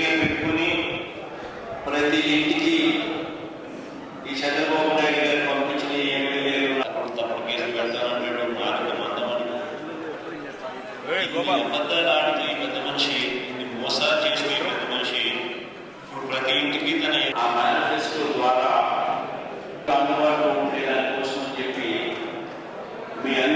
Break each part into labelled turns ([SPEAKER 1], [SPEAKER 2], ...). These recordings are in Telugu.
[SPEAKER 1] గా పెట్టుకుని ప్రతి ఇంటికి ఈ చంద్రబాబు నాయుడు గారు పంపించిన ఎమ్మెల్యేలు అప్పుడు తప్పుడు కేసులు పెడతానంటాడు మాటలు మందమని అబద్ధాలు ఆడితే ఈ పెద్ద మనిషి ఇన్ని మోసాలు చేస్తే ఈ పెద్ద మనిషి ఇప్పుడు ప్రతి ఇంటికి తన ఆ మేనిఫెస్టో ద్వారా అందుబాటులో ఉండే దానికోసం అని చెప్పి మీ అందరికీ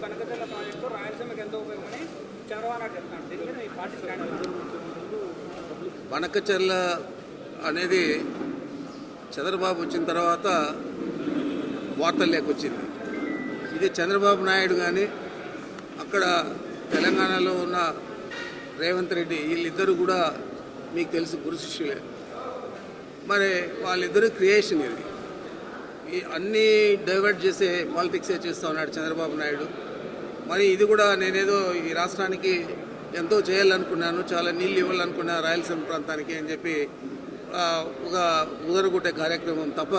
[SPEAKER 2] ప్రాజెక్టు రాయలసీమకి ఎంతో ఉపయోగమని చంద్రబాబు నాయుడు చెప్తున్నాడు దీని మీద మీ పార్టీ స్టాండ్ ఏంటి?
[SPEAKER 3] బనకచెర్ల అనేది చంద్రబాబు వచ్చిన తర్వాత వార్తల్లోకి వచ్చింది ఇది చంద్రబాబు నాయుడు కానీ అక్కడ తెలంగాణలో ఉన్న రేవంత్ రెడ్డి వీళ్ళిద్దరూ కూడా మీకు తెలుసు గురు శిష్యులే. మరి వాళ్ళిద్దరూ క్రియేషన్ ఇది. ఈ అన్నీ డైవర్ట్ చేసే పాలిటిక్సే చేస్తూ ఉన్నాడు చంద్రబాబు నాయుడు. మరి ఇది కూడా నేనేదో ఈ రాష్ట్రానికి ఎంతో చేయాలనుకున్నాను చాలా నీళ్ళు ఇవ్వాలనుకున్నా రాయలసీమ ప్రాంతానికి అని చెప్పి ఒక ఉదరగొట్టే కార్యక్రమం తప్ప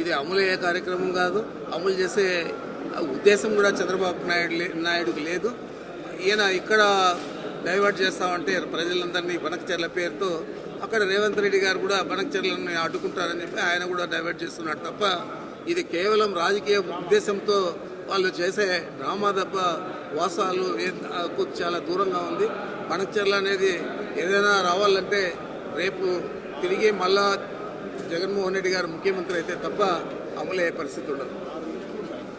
[SPEAKER 3] ఇది అమలయ్యే కార్యక్రమం కాదు. అమలు చేసే ఉద్దేశం కూడా చంద్రబాబు నాయుడు లే- నాయుడుకి లేదు. ఈయన ఇక్కడ డైవర్ట్ చేస్తామంటే ప్రజలందరినీ బనకచర్ల పేరుతో అక్కడ రేవంత్ రెడ్డి గారు కూడా బనకచర్లని అడ్డుకుంటారని చెప్పి ఆయన కూడా డైవర్ట్ చేస్తున్నాడు తప్ప ఇది కేవలం రాజకీయ ఉద్దేశంతో వాళ్ళు చేసే డ్రామా తప్ప వాసాలు చాలా దూరంగా ఉంది. బనకచర్ల అనేది ఏదైనా రావాలంటే రేపు తిరిగి మళ్ళా జగన్మోహన్ రెడ్డి గారు ముఖ్యమంత్రి అయితే తప్ప అమలయ్యే పరిస్థితి ఉండదు.